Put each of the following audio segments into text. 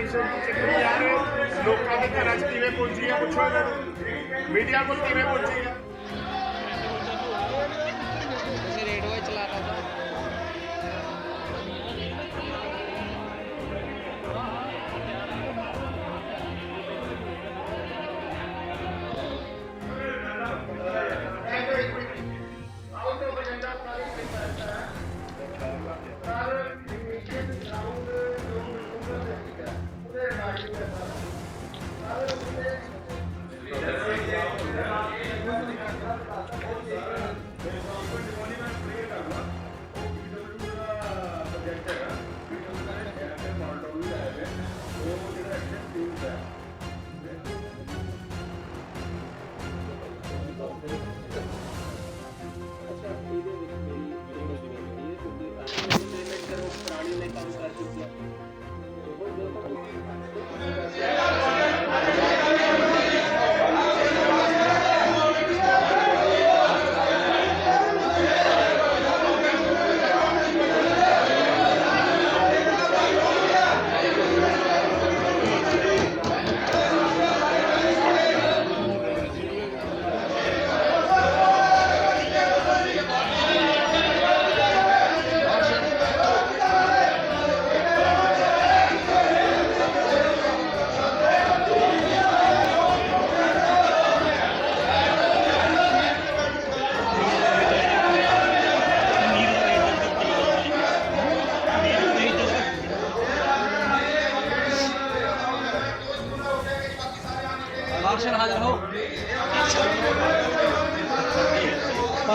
Operation ਚੱਕਰੀ ਜਾ ਰਹੇ ਲੋਕਾਂ ਦੇ ਘਰਾਂ 'ਚ ਕਿਵੇਂ ਪਹੁੰਚੀ ਆ ਪੁੱਛੋ ਇਹਨਾਂ ਨੂੰ। ਮੀਡੀਆ ਕੋਲ ਕਿਵੇਂ ਪਹੁੰਚੀ ਆ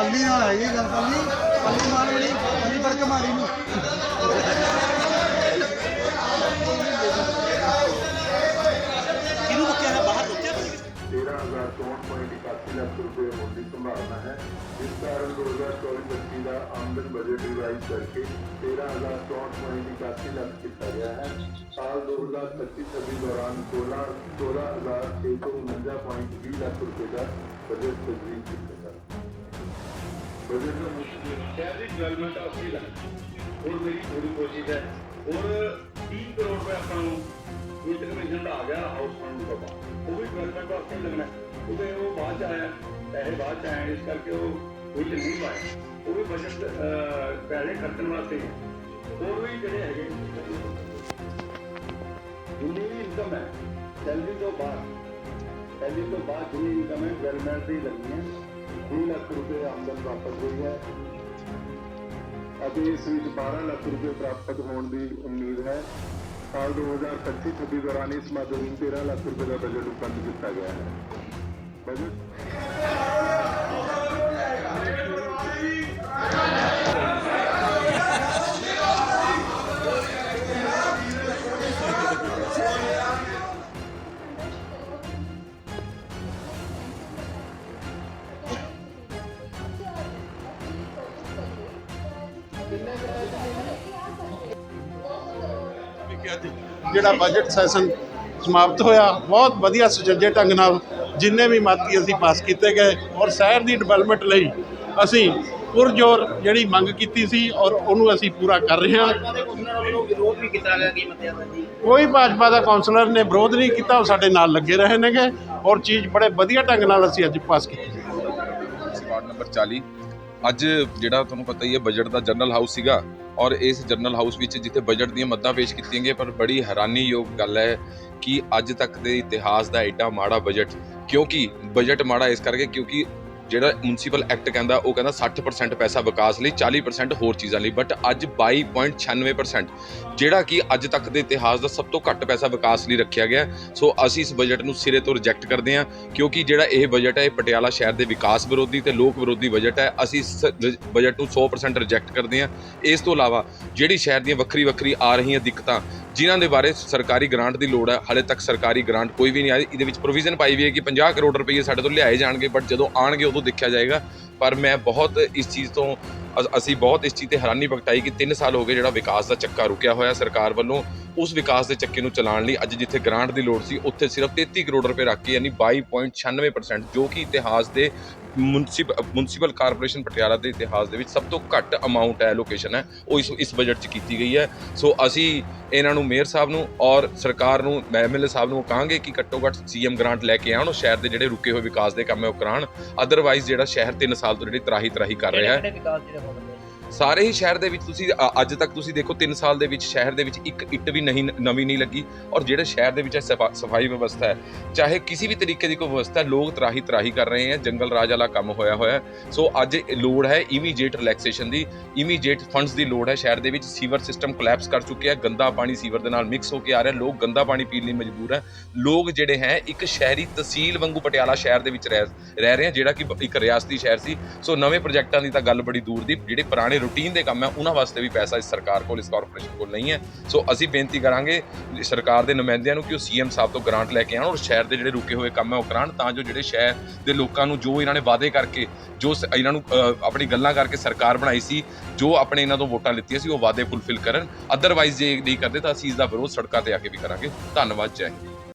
ਪਾਲੀ ਨਾਲ ਹੈਗੀ ਗੱਲ ਪਾਲੀ ਪਾਲੀ ਮਾਰਵੜੀ ਪਾਲੀ ਬਰਕ ਮਾਰੀ ਨੂੰ ਕਿਹਨੂੰ ਬੱਕਿਆ ਬਾਹਰ ਰੁਕਿਆ 13481 ਲੱਖ ਰੁਪਏ ਹੋਣ ਦੀ ਸੰਭਾਵਨਾ ਹੈ ਇਸ ਕਾਰਨ 2024-25 ਦਾ ਆਮਦਨ ਬਜਟ ਰਿਵਾਈਜ਼ ਕਰਕੇ 13481 ਲੱਖ ਕੀਤਾ ਗਿਆ ਹੈ ਸਾਲ 2025-26 ਦੌਰਾਨ 16 16649.20 ਲੱਖ ਰੁਪਏ ਦਾ ਬਜਟ ਤਜਵੀਜ਼ ਕੀਤਾ ਸ਼ਹਿਰ ਦੀ ਡਿਵੈਲਪਮੈਂਟ ਆਪਣੀ ਲੱਗ ਹੋਰ ਮੇਰੀ ਪੂਰੀ ਕੋਸ਼ਿਸ਼ ਹੈ ਔਰ 30 ਕਰੋੜ ਰੁਪਏ ਆਪਾਂ ਨੂੰ ਵਿਤ ਕਮਿਸ਼ਨ ਦਾ ਆ ਗਿਆ ਹਾਊਸ ਫੰਡ ਤੋਂ ਬਾਅਦ ਉਹ ਵੀ ਡਿਵੈਲਪਮੈਂਟ ਵਾਸਤੇ ਲੱਗਣਾ ਉਹਦੇ ਉਹ ਬਾਅਦ ਚ ਆਇਆ ਪੈਸੇ ਬਾਅਦ ਚ ਆਏ ਇਸ ਕਰਕੇ ਉਹ ਵਿੱਚ ਨਹੀਂ ਪਾਏ ਉਹ ਵੀ ਬਜਟ ਪਹਿਲੇ ਖਰਚਣ ਵਾਸਤੇ ਹੋਰ ਵੀ ਜਿਹੜੇ ਹੈਗੇ ਜਿੰਨੀ ਵੀ ਇਨਕਮ ਹੈ ਸੈਲਰੀ ਤੋਂ ਬਾਅਦ ਸੈਲਰੀ ਤੋਂ ਬਾਅਦ ਜਿੰਨੀ ਇਨਕਮ ਹੈ ਡਿਵੈਲਪਮੈਂਟ ਦੀ ਲੱਗਣੀ ਹੈ 20 ਲੱਖ ਰੁਪਏ ਆਮਦਨ ਪ੍ਰਾਪਤ ਹੋਈ ਹੈ ਅਤੇ ਇਸ ਵਿੱਚ 12 ਲੱਖ ਰੁਪਏ ਪ੍ਰਾਪਤ ਹੋਣ ਦੀ ਉਮੀਦ ਹੈ। ਸਾਲ 2025-26 ਦੌਰਾਨ ਇਸ ਮਾਧਿਅਮ 13 ਲੱਖ ਰੁਪਏ ਦਾ ਬਜਟ ਉਪਲਬਧ ਕੀਤਾ ਗਿਆ ਹੈ। ਬਜਟ ਜਿਹੜਾ ਬਜਟ ਸੈਸ਼ਨ ਸਮਾਪਤ ਹੋਇਆ, ਬਹੁਤ ਵਧੀਆ ਸੁਚੱਜੇ ਢੰਗ ਨਾਲ ਜਿੰਨੇ ਵੀ ਮਾਤੀ ਅਸੀਂ ਪਾਸ ਕੀਤੇ ਗਏ ਔਰ ਸ਼ਹਿਰ ਦੀ ਡਿਵੈਲਪਮੈਂਟ ਲਈ ਅਸੀਂ ਪੁਰਜੋਰ ਜਿਹੜੀ ਮੰਗ ਕੀਤੀ ਸੀ ਔਰ ਉਹਨੂੰ ਅਸੀਂ ਪੂਰਾ ਕਰ ਰਹੇ ਹਾਂ। ਕੋਈ ਭਾਜਪਾ ਦਾ ਕਾਉਂਸਲਰ ਨੇ ਵਿਰੋਧ ਨਹੀਂ ਕੀਤਾ, ਉਹ ਸਾਡੇ ਨਾਲ ਲੱਗੇ ਰਹੇ ਨੇਗੇ ਔਰ ਚੀਜ਼ ਬੜੇ ਵਧੀਆ ਢੰਗ ਨਾਲ ਅਸੀਂ ਅੱਜ ਪਾਸ ਕੀਤੀ ਵਾਰਡ ਨੰਬਰ 40 ਅੱਜ ਜਿਹੜਾ ਤੁਹਾਨੂੰ ਪਤਾ ਹੀ ਹੈ ਬਜਟ ਦਾ ਜਨਰਲ ਹਾਊਸ ਸੀਗਾ। ਔਰ ਇਸ ਜਨਰਲ ਹਾਊਸ ਵਿੱਚ ਜਿੱਥੇ ਬਜਟ ਦੀਆਂ ਮੱਦਾਂ ਪੇਸ਼ ਕੀਤੀਆਂ ਗਈਆਂ, ਪਰ ਬੜੀ ਹੈਰਾਨੀਯੋਗ ਗੱਲ ਹੈ ਕਿ ਅੱਜ ਤੱਕ ਦੇ ਇਤਿਹਾਸ ਦਾ ਐਡਾ ਮਾੜਾ ਬਜਟ ਕਿਉਂਕਿ ਬਜਟ ਮਾੜਾ ਇਸ ਕਰਕੇ ਕਿਉਂਕਿ ਜਿਹੜਾ ਮਿਊਨਿਸਪਲ ਐਕਟ ਕਹਿੰਦਾ, ਉਹ ਕਹਿੰਦਾ 60% ਪੈਸਾ ਵਿਕਾਸ ਲਈ 40% ਹੋਰ ਚੀਜ਼ਾਂ ਲਈ। ਬਟ ਅੱਜ 22.96% ਜਿਹੜਾ ਕਿ ਅੱਜ ਤੱਕ ਦੇ ਇਤਿਹਾਸ ਦਾ ਸਭ ਤੋਂ ਘੱਟ ਪੈਸਾ ਵਿਕਾਸ ਲਈ ਰੱਖਿਆ ਗਿਆ। ਸੋ ਅਸੀਂ ਇਸ ਬਜਟ ਨੂੰ ਸਿਰੇ ਤੋਂ ਰਿਜੈਕਟ ਕਰਦੇ ਹਾਂ, ਕਿਉਂਕਿ ਜਿਹੜਾ ਇਹ ਬਜਟ ਹੈ, ਇਹ ਪਟਿਆਲਾ ਸ਼ਹਿਰ ਦੇ ਵਿਕਾਸ ਵਿਰੋਧੀ ਤੇ ਲੋਕ ਵਿਰੋਧੀ ਬਜਟ ਹੈ। ਅਸੀਂ ਇਸ ਬਜਟ ਨੂੰ 100% ਰਿਜੈਕਟ ਕਰਦੇ ਹਾਂ। ਇਸ ਤੋਂ ਇਲਾਵਾ ਜਿਹੜੀ ਸ਼ਹਿਰ ਦੀਆਂ ਵੱਖਰੀ ਵੱਖਰੀ ਆ ਰਹੀਆਂ ਦਿੱਕਤਾਂ ਜਿਨ੍ਹਾਂ ਦੇ ਬਾਰੇ ਸਰਕਾਰੀ ਗ੍ਰਾਂਟ ਦੀ ਲੋੜ ਹੈ, ਹਾਲੇ ਤੱਕ ਸਰਕਾਰੀ ਗ੍ਰਾਂਟ ਕੋਈ ਵੀ ਨਹੀਂ ਆਈ। ਇਹਦੇ ਵਿੱਚ ਪ੍ਰੋਵੀਜ਼ਨ ਪਾਈ ਵੀ ਹੈ ਕਿ 50 ਕਰੋੜ ਰੁਪਏ ਸਾਡੇ ਤੋਂ ਲਿਆਏ ਜਾਣਗੇ ਬਟ ਜਦੋਂ ਆਣਗੇ ਉਦੋਂ ਦੇਖਿਆ ਜਾਏਗਾ। ਪਰ ਮੈਂ ਬਹੁਤ ਇਸ ਚੀਜ਼ ਤੋਂ ਅਸੀਂ ਬਹੁਤ ਇਸ ਚੀਜ਼ ਤੇ ਹੈਰਾਨੀ ਪ੍ਰਗਟਾਈ ਕਿ 3 ਸਾਲ ਹੋ ਗਏ ਜਿਹੜਾ ਵਿਕਾਸ ਦਾ ਚੱਕਾ ਰੁਕਿਆ ਹੋਇਆ ਸਰਕਾਰ ਵੱਲੋਂ। ਉਸ ਵਿਕਾਸ ਦੇ ਚੱਕੇ ਨੂੰ ਚਲਾਉਣ ਲਈ ਅੱਜ ਜਿੱਥੇ ਗ੍ਰਾਂਟ ਦੀ ਲੋੜ ਸੀ, ਉੱਥੇ ਸਿਰਫ 33 ਕਰੋੜ ਰੁਪਏ ਰੱਖ ਕੇ, ਯਾਨੀ 22.96% ਜੋ ਕਿ ਇਤਿਹਾਸ ਦੇ ਮੁਨਸਿਪਲ ਕਾਰਪੋਰੇਸ਼ਨ ਪਟਿਆਲਾ ਦੇ ਇਤਿਹਾਸ ਦੇ ਵਿੱਚ ਸਭ ਤੋਂ ਘੱਟ ਅਮਾਉਂਟ ਹੈ ਲੋਕੇਸ਼ਨ ਹੈ, ਉਹ ਇਸ ਇਸ ਬਜਟ 'ਚ ਕੀਤੀ ਗਈ ਹੈ। ਸੋ ਅਸੀਂ ਇਹਨਾਂ ਨੂੰ ਮੇਅਰ ਸਾਹਿਬ ਨੂੰ ਔਰ ਸਰਕਾਰ ਨੂੰ ਐਮਐਲਏ ਸਾਹਿਬ ਨੂੰ ਕਹਾਂਗੇ ਕਿ ਘੱਟੋ ਘੱਟ ਸੀਐਮ ਗ੍ਰਾਂਟ ਲੈ ਕੇ ਆਉਣ, ਉਹ ਸ਼ਹਿਰ ਦੇ ਜਿਹੜੇ ਰੁਕੇ ਹੋਏ ਵਿਕਾਸ ਦੇ ਕੰਮ ਹੈ ਉਹ ਕਰਾਉਣ। ਅਦਰਵਾਈਜ਼ ਜਿਹੜਾ ਸ਼ਹਿਰ 3 ਸਾਲ ਤੋਂ ਜਿਹੜੀ ਤਰਾਹੀ ਤਰਾਹੀ ਕਰ ਰਿਹਾ ਹੈ। ਸਾਰੇ ਹੀ ਸ਼ਹਿਰ ਦੇ ਵਿੱਚ ਤੁਸੀਂ ਅ- ਅੱਜ ਤੱਕ ਤੁਸੀਂ ਦੇਖੋ 3 ਸਾਲ ਦੇ ਵਿੱਚ ਸ਼ਹਿਰ ਦੇ ਵਿੱਚ ਇੱਕ ਇੱਟ ਵੀ ਨਹੀਂ ਨਵੀਂ ਨਹੀਂ ਲੱਗੀ ਔਰ ਜਿਹੜੇ ਸ਼ਹਿਰ ਦੇ ਵਿੱਚ ਇਹ ਸਫਾ- ਸਫ਼ਾਈ ਵਿਵਸਥਾ ਹੈ ਚਾਹੇ ਕਿਸੇ ਵੀ ਤਰੀਕੇ ਦੀ ਕੋਈ ਵਿਵਸਥਾ ਹੈ, ਲੋਕ ਤਰਾਹੀ ਤਰਾਹੀ ਕਰ ਰਹੇ ਹੈ ਜੰਗਲ ਰਾਜ ਵਾਲਾ ਕੰਮ ਹੋਇਆ ਹੋਇਆ ਹੈ। ਸੋ ਅੱਜ ਇਹ ਲੋੜ ਹੈ ਇਮੀਡੀਏਟ ਰਿਲੈਕਸੇਸ਼ਨ ਦੀ ਇਮੀਡੀਏਟ ਫੰਡਸ ਦੀ ਲੋੜ ਹੈ। ਸ਼ਹਿਰ ਦੇ ਵਿੱਚ ਸੀਵਰ ਸਿਸਟਮ ਕੋਲੈਪਸ ਕਰ ਚੁੱਕਿਆ ਹੈ ਗੰਦਾ ਪਾਣੀ ਸੀਵਰ ਦੇ ਨਾਲ ਮਿਕਸ ਹੋ ਕੇ ਆ ਰਿਹਾ ਲੋਕ ਗੰਦਾ ਪਾਣੀ ਪੀਣ ਲਈ ਮਜਬੂਰ ਹੈ। ਲੋਕ ਜਿਹੜੇ ਹੈ ਇੱਕ ਸ਼ਹਿਰੀ ਤਹਿਸੀਲ ਵਾਂਗੂ ਪਟਿਆਲਾ ਸ਼ਹਿਰ ਦੇ ਵਿੱਚ ਰਹਿ ਰਹਿ ਰਹੇ ਹੈ ਜਿਹੜਾ ਕਿ ਇੱਕ ਰਿਆਸਤੀ ਸ਼ਹਿਰ ਸੀ। ਸੋ ਨਵੇਂ ਪ੍ਰੋਜੈਕਟਾਂ ਦੀ ਤਾਂ ਗੱਲ ਬੜੀ ਦੂਰ ਦੀ ਜਿਹੜੇ ਪੁਰਾਣੇ ਰੂਟੀਨ ਦੇ ਕੰਮ ਹੈ, ਉਹਨਾਂ ਵਾਸਤੇ ਵੀ ਪੈਸਾ ਇਸ ਸਰਕਾਰ ਕੋਲ, ਇਸ ਕਾਰਪੋਰੇਸ਼ਨ ਕੋਲ ਨਹੀਂ ਹੈ। ਸੋ ਅਸੀਂ ਬੇਨਤੀ ਕਰਾਂਗੇ ਸਰਕਾਰ ਦੇ ਨੁਮਾਇੰਦਿਆਂ ਨੂੰ ਕਿ ਉਹ ਸੀਐਮ ਸਾਹਿਬ ਤੋਂ ਗ੍ਰਾਂਟ ਲੈ ਕੇ ਆਉਣ ਔਰ ਸ਼ਹਿਰ ਦੇ ਜਿਹੜੇ ਰੁਕੇ ਹੋਏ ਕੰਮ ਹੈ, ਉਹ ਕਰਾਉਣ ਤਾਂ ਜੋ ਜਿਹੜੇ ਸ਼ਹਿਰ ਦੇ ਲੋਕਾਂ ਨੂੰ ਜੋ ਇਹਨਾਂ ਨੇ ਵਾਅਦੇ ਕਰਕੇ, ਜੋ ਸ- ਇਹਨਾਂ ਨੂੰ ਆਪਣੀ ਗੱਲਾਂ ਕਰਕੇ ਸਰਕਾਰ ਬਣਾਈ ਸੀ, ਜੋ ਆਪਣੇ ਇਹਨਾਂ ਤੋਂ ਵੋਟਾਂ ਲਿੱਤੀਆਂ ਸੀ, ਉਹ ਵਾਅਦੇ ਫੁੱਲਫਿਲ ਕਰਨ। ਅਦਰਵਾਈਜ਼ ਜੇ ਨਹੀਂ ਕਰਦੇ ਤਾਂ ਅਸੀਂ ਇਸ ਦਾ ਵਿਰੋਧ ਸੜਕਾਂ ਤੇ ਆ ਕੇ ਵੀ ਕਰਾਂਗੇ। ਧੰਨਵਾਦ, ਜੈ ਹਿੰਦ।